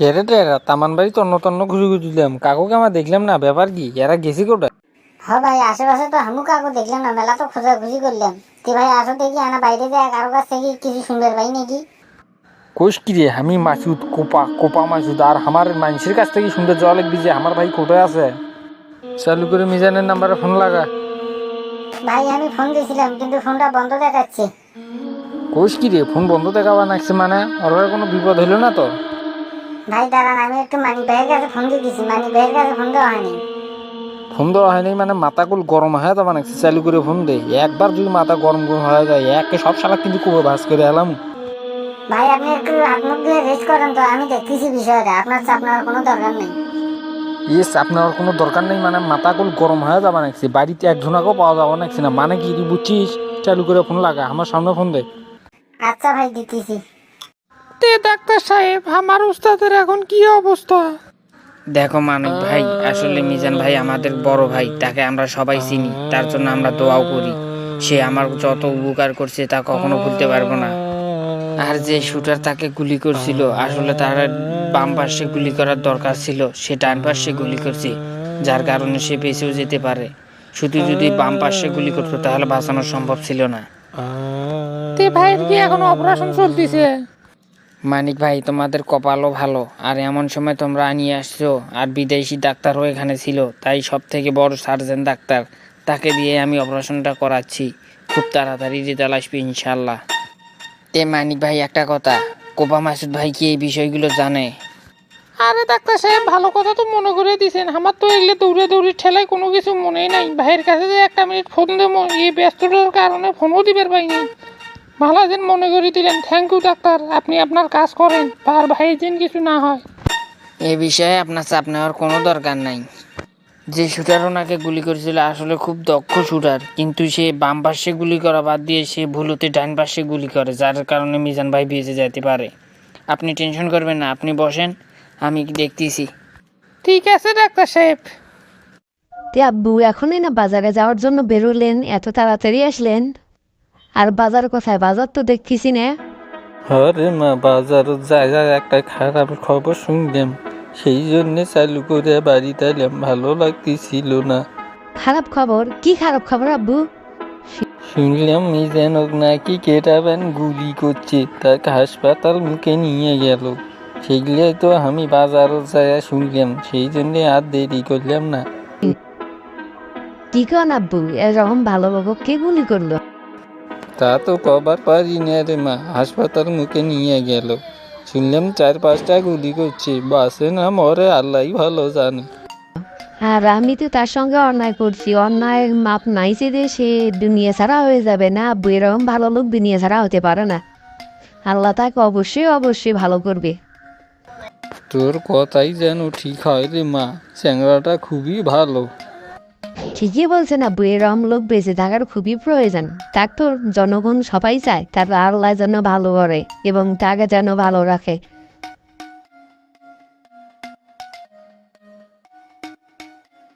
কেরে টেরা তামান বাড়ি তন্ন তন্ন ঘুরে ঘুরে দিলাম। কাকুকে আমার দেখলাম না? ব্যাপার কি? এরা গেছি কোথায়? হ ভাই আশেপাশে তো হামু কাকু দেখলাম না মেলা তো খোঁজাখুঁজি করলাম। তুই ভাই আসো দেখি আনা বাইরে যায় কারও কাছ থেকে কিছু শুনবার পাই নাকি? কোষ কি রে আমি মাসুদ কোপা কোপা মাসুদ আর আমার মানুষের কাছ থেকে শুনতে যাওয়া লাগবি যে আমার ভাই কোথায় আছে। চালু করে মিজানের নাম্বারে ফোন লাগা। ভাই আমি ফোন দিয়েছিলাম কিন্তু ফোনটা বন্ধ দেখাচ্ছে। কোষ কি রে ফোন বন্ধ দেখাবা নাকছে মানে? ওর কোনো বিপদ হইল না তো ভাই দাঁড়ান আমি একটু মানি ভাইয়ের কাছে ফোন দিয়ে দিছি মানি ভাইয়ের কাছে ফোন দেওয়া হয়নি। ফোন দেওয়া হয়নি মানে মাথা কুল গরম হয়ে যাবে নাকছে চালু করে ফোন দে। একবার যদি মাথা গরম গরম হয়ে যায় একে সব সালা কিন্তু কুবে ভাস করে এলাম। ভাই আপনি একটু হাত মুখ দিয়ে রেস্ট করেন তো আমি দেখতেছি বিষয়টা। আপনার চাপ নেওয়ার কোনো দরকার নেই। ইয়েস আপনার কোনো দরকার নেই মানে মাথা কুল গরম হয়ে যাবে নাকছে বাড়িতে একজনাকেও পাওয়া যাবে নাকছে না? মানে কি বুঝছিস? চালু করে ফোন লাগা আমার সামনে ফোন দে। আচ্ছা ভাই দিতেছি। তে ডাক্তার সাহেব আমার উস্তাদের এখন কি অবস্থা? দেখো মানিক ভাই আসলে মিজান ভাই আমাদের বড় ভাই তাকে আমরা সবাই চিনি তার জন্য আমরা দোয়াও করি। সে আমার যত উপকার করছে তা কখনো ভুলতে পারব না। আর যে শুটার তাকে গুলি করছিল আসলে তার বাম পাশে গুলি করার দরকার ছিল সে ডান পাশে গুলি করছে যার কারণে সে বেঁচেও যেতে পারে। শুধু যদি বাম পাশে গুলি করতো তাহলে বাঁচানো সম্ভব ছিল না। তে ভাইয়ের কি এখন অপারেশন চলতেছে? মানিক ভাই, তোমাদের কপালও ভালো। আর এমন সময় তোমরা নিয়ে আসছো, আর বিদেশি ডাক্তারও এখানে ছিল, তাই সব থেকে বড় সার্জন ডাক্তার। তাকে দিয়ে আমি অপারেশনটা করাচ্ছি। খুব তাড়াতাড়ি রেজাল্ট আসবে ইনশাল্লাহ তে মানিক ভাই, একটা কথা। কোপা মাসুদ ভাই কি এই বিষয়গুলো জানে? আরে ডাক্তার সাহেব, ভালো কথা তো মনে করে দিছেন। আমার তো এগুলো দৌড়ে দৌড়ে ঠেলায় কোনো কিছু মনেই নাই। ভাইয়ের কাছে যে একটা মিনিট ফোন দেবো, এই ব্যস্ততার কারণে ফোনও দিবার পাইনি। ভালো যেন মনে করে দিলেন থ্যাংক ইউ ডাক্তার আপনি আপনার কাজ করেন আর ভাইয়ের যেন কিছু না হয়। এ বিষয়ে আপনার চাপ নেওয়ার কোনো দরকার নাই। যে শুটার ওনাকে গুলি করেছিল আসলে খুব দক্ষ শুটার কিন্তু সে বাম পাশে গুলি করা বাদ দিয়ে সে ভুলতে ডান পাশে গুলি করে যার কারণে মিজান ভাই বেঁচে যেতে পারে। আপনি টেনশন করবেন না আপনি বসেন আমি দেখতেছি। ঠিক আছে ডাক্তার সাহেব। তে আব্বু এখনই না বাজারে যাওয়ার জন্য বেরোলেন এত তাড়াতাড়ি আসলেন? আর বাজার কোথায়? বাজার তো দেখতেছি না। আরে মা বাজার জায়গায় একটা খারাপ খবর শুনলাম। সেই জন্য চালু করে বাড়িতে এলাম ভালো লাগতেছিল না। খারাপ খবর? কি খারাপ খবর আব্বু? শুনলাম মিজানক নাকি কেটাবেন গুলি করছে তাকে হাসপাতাল মুখে নিয়ে গেল। সেগুলো তো আমি বাজারও যায় শুনলাম সেই জন্য আর দেরি করলাম না। কি কন আব্বু? এরকম ভালো বাবু কে গুলি করল? তা তো কবার পারি না রে মা। হাসপাতাল মুখে নিয়ে গেল। শুনলাম চার পাঁচটা গুলি করছে। বাসে না মরে আল্লাহ ভালো জানে। আর আমি তো তার সঙ্গে অন্যায় করছি। অন্যায় মাপ নাইছে যে সে দুনিয়া ছাড়া হয়ে যাবে না। আব্বু এরকম ভালো লোক দুনিয়া ছাড়া হতে পারে না। আল্লাহ তাকে অবশ্যই অবশ্যই ভালো করবে। তোর কথাই যেন ঠিক হয় রে মা। চ্যাংরাটা খুবই ভালো। ঠিকই বলছেন আব্বু এরম লোক বেঁচে থাকার খুবই প্রয়োজন। তার তো জনগণ সবাই চায়, তার আল্লাহ যেন ভালো করে এবং তাকে যেন ভালো রাখে।